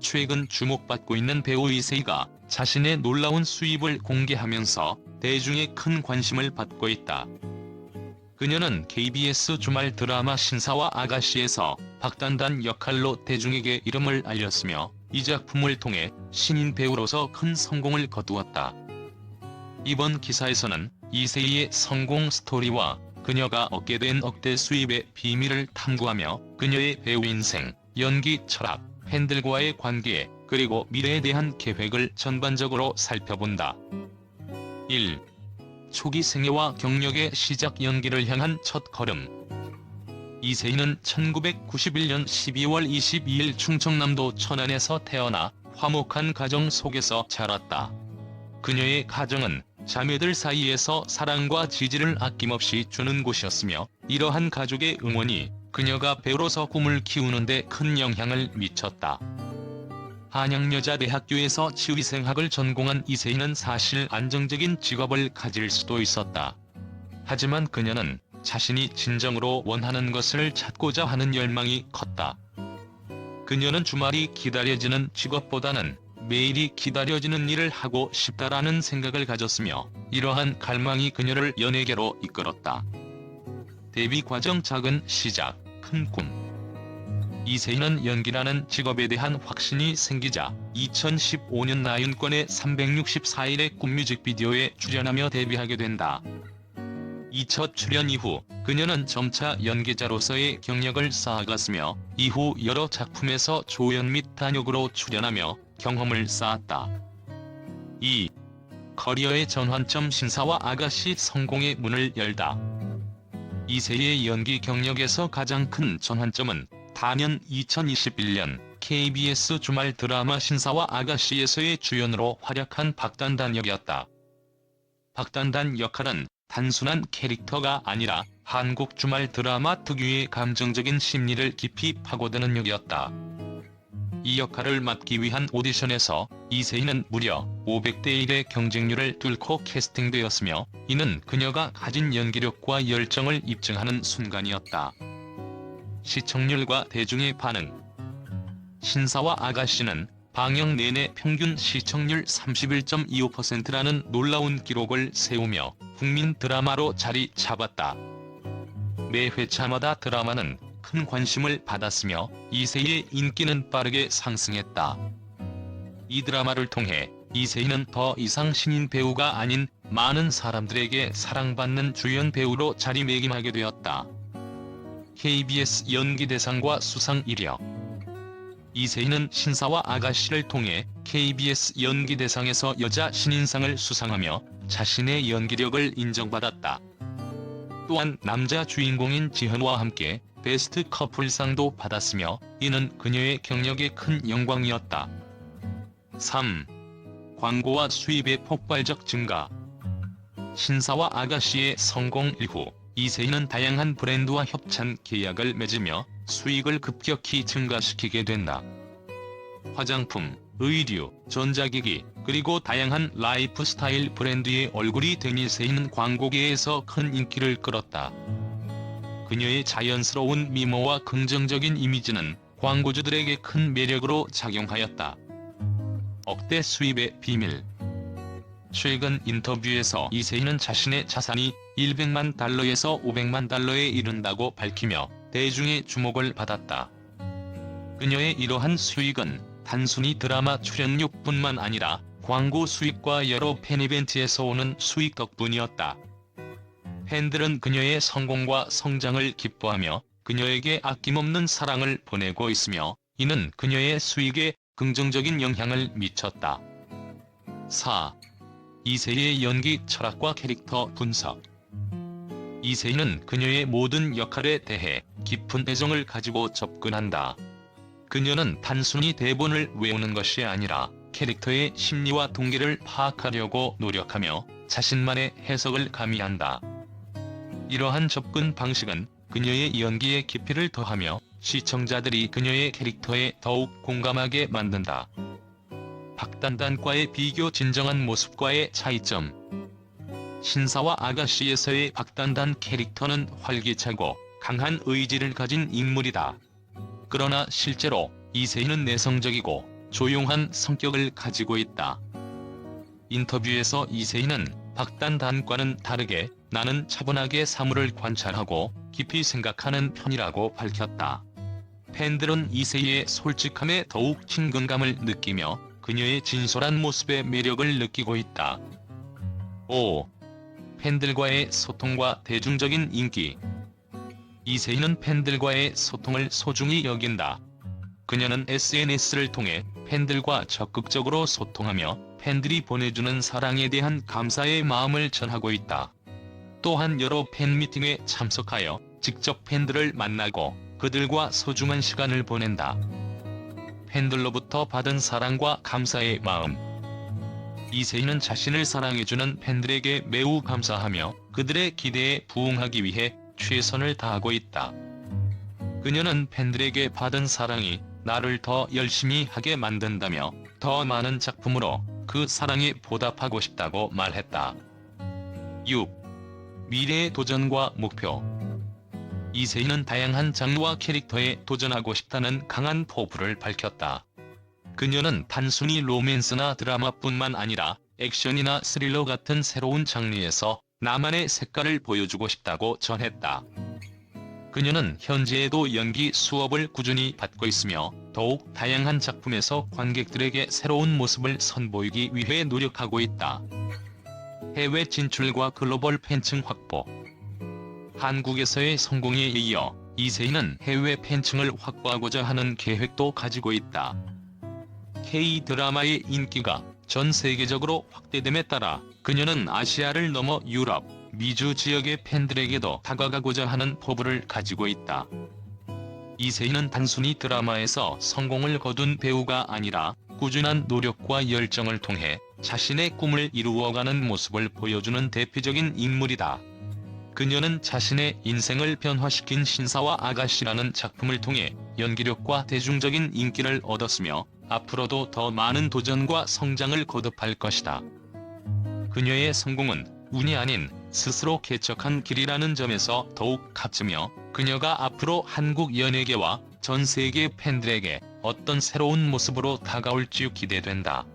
최근 주목받고 있는 배우 이세희가 자신의 놀라운 수입을 공개하면서 대중의 큰 관심을 받고 있다. 그녀는 KBS 주말 드라마 신사와 아가씨에서 박단단 역할로 대중에게 이름을 알렸으며 이 작품을 통해 신인 배우로서 큰 성공을 거두었다. 이번 기사에서는 이세희의 성공 스토리와 그녀가 얻게 된 억대 수입의 비밀을 탐구하며 그녀의 배우 인생, 연기 철학, 팬들과의 관계, 그리고 미래에 대한 계획을 전반적으로 살펴본다. 1. 초기 생애와 경력의 시작 연기를 향한 첫 걸음. 이세희는 1991년 12월 22일 충청남도 천안에서 태어나 화목한 가정 속에서 자랐다. 그녀의 가정은 자매들 사이에서 사랑과 지지를 아낌없이 주는 곳이었으며 이러한 가족의 응원이 그녀가 배우로서 꿈을 키우는데 큰 영향을 미쳤다. 한양여자대학교에서 치위생학을 전공한 이세희는 사실 안정적인 직업을 가질 수도 있었다. 하지만 그녀는 자신이 진정으로 원하는 것을 찾고자 하는 열망이 컸다. 그녀는 주말이 기다려지는 직업보다는 매일이 기다려지는 일을 하고 싶다라는 생각을 가졌으며 이러한 갈망이 그녀를 연예계로 이끌었다. 데뷔 과정 작은 시작, 큰 꿈. 이세희는 연기라는 직업에 대한 확신이 생기자 2015년 나윤권의 364일의 꿈 뮤직비디오에 출연하며 데뷔하게 된다. 이 첫 출연 이후 그녀는 점차 연기자로서의 경력을 쌓아갔으며 이후 여러 작품에서 조연 및 단역으로 출연하며 경험을 쌓았다. 2. 커리어의 전환점 신사와 아가씨 성공의 문을 열다. 이세희의 연기 경력에서 가장 큰 전환점은 단연 2021년 KBS 주말 드라마 신사와 아가씨에서의 주연으로 활약한 박단단 역이었다. 박단단 역할은 단순한 캐릭터가 아니라 한국 주말 드라마 특유의 감정적인 심리를 깊이 파고드는 역이었다. 이 역할을 맡기 위한 오디션에서 이세희는 무려 500대 1의 경쟁률을 뚫고 캐스팅되었으며 이는 그녀가 가진 연기력과 열정을 입증하는 순간이었다. 시청률과 대중의 반응 신사와 아가씨는 방영 내내 평균 시청률 31.25%라는 놀라운 기록을 세우며 국민 드라마로 자리 잡았다. 매 회차마다 드라마는 큰 관심을 받았으며 이세희의 인기는 빠르게 상승했다. 이 드라마를 통해 이세희는 더 이상 신인 배우가 아닌 많은 사람들에게 사랑받는 주연 배우로 자리매김하게 되었다. KBS 연기대상과 수상 이력 이세희는 신사와 아가씨를 통해 KBS 연기대상에서 여자 신인상을 수상하며 자신의 연기력을 인정받았다. 또한 남자 주인공인 지현과 함께 베스트 커플상도 받았으며 이는 그녀의 경력에 큰 영광이었다. 3. 광고와 수입의 폭발적 증가 신사와 아가씨의 성공 이후 이세희는 다양한 브랜드와 협찬 계약을 맺으며 수익을 급격히 증가시키게 된다. 화장품, 의류, 전자기기, 그리고 다양한 라이프 스타일 브랜드의 얼굴이 된 이세희는 광고계에서 큰 인기를 끌었다. 그녀의 자연스러운 미모와 긍정적인 이미지는 광고주들에게 큰 매력으로 작용하였다. 억대 수입의 비밀 최근 인터뷰에서 이세희는 자신의 자산이 100만 달러에서 500만 달러에 이른다고 밝히며 대중의 주목을 받았다. 그녀의 이러한 수익은 단순히 드라마 출연료뿐만 아니라 광고 수익과 여러 팬 이벤트에서 오는 수익 덕분이었다. 팬들은 그녀의 성공과 성장을 기뻐하며 그녀에게 아낌없는 사랑을 보내고 있으며 이는 그녀의 수익에 긍정적인 영향을 미쳤다. 4. 이세희의 연기 철학과 캐릭터 분석 이세희는 그녀의 모든 역할에 대해 깊은 애정을 가지고 접근한다. 그녀는 단순히 대본을 외우는 것이 아니라 캐릭터의 심리와 동기를 파악하려고 노력하며 자신만의 해석을 가미한다. 이러한 접근 방식은 그녀의 연기의 깊이를 더하며 시청자들이 그녀의 캐릭터에 더욱 공감하게 만든다. 박단단과의 비교 진정한 모습과의 차이점 신사와 아가씨에서의 박단단 캐릭터는 활기차고 강한 의지를 가진 인물이다. 그러나 실제로 이세희는 내성적이고 조용한 성격을 가지고 있다. 인터뷰에서 이세희는 박단단과는 다르게 나는 차분하게 사물을 관찰하고 깊이 생각하는 편이라고 밝혔다. 팬들은 이세희의 솔직함에 더욱 친근감을 느끼며 그녀의 진솔한 모습에 매력을 느끼고 있다. 5. 팬들과의 소통과 대중적인 인기 이세희는 팬들과의 소통을 소중히 여긴다. 그녀는 SNS를 통해 팬들과 적극적으로 소통하며 팬들이 보내주는 사랑에 대한 감사의 마음을 전하고 있다. 또한 여러 팬미팅에 참석하여 직접 팬들을 만나고 그들과 소중한 시간을 보낸다. 팬들로부터 받은 사랑과 감사의 마음. 이세희는 자신을 사랑해주는 팬들에게 매우 감사하며 그들의 기대에 부응하기 위해 최선을 다하고 있다. 그녀는 팬들에게 받은 사랑이 나를 더 열심히 하게 만든다며 더 많은 작품으로 그 사랑에 보답하고 싶다고 말했다. 6. 미래의 도전과 목표 이세희는 다양한 장르와 캐릭터에 도전하고 싶다는 강한 포부를 밝혔다. 그녀는 단순히 로맨스나 드라마뿐만 아니라 액션이나 스릴러 같은 새로운 장르에서 나만의 색깔을 보여주고 싶다고 전했다. 그녀는 현재에도 연기 수업을 꾸준히 받고 있으며 더욱 다양한 작품에서 관객들에게 새로운 모습을 선보이기 위해 노력하고 있다. 해외 진출과 글로벌 팬층 확보 한국에서의 성공에 이어 이세희는 해외 팬층을 확보하고자 하는 계획도 가지고 있다. K-드라마의 인기가 전 세계적으로 확대됨에 따라 그녀는 아시아를 넘어 유럽, 미주 지역의 팬들에게도 다가가고자 하는 포부를 가지고 있다. 이세희는 단순히 드라마에서 성공을 거둔 배우가 아니라 꾸준한 노력과 열정을 통해 자신의 꿈을 이루어가는 모습을 보여주는 대표적인 인물이다. 그녀는 자신의 인생을 변화시킨 신사와 아가씨라는 작품을 통해 연기력과 대중적인 인기를 얻었으며 앞으로도 더 많은 도전과 성장을 거듭할 것이다. 그녀의 성공은 운이 아닌 스스로 개척한 길이라는 점에서 더욱 값지며 그녀가 앞으로 한국 연예계와 전 세계 팬들에게 어떤 새로운 모습으로 다가올지 기대된다.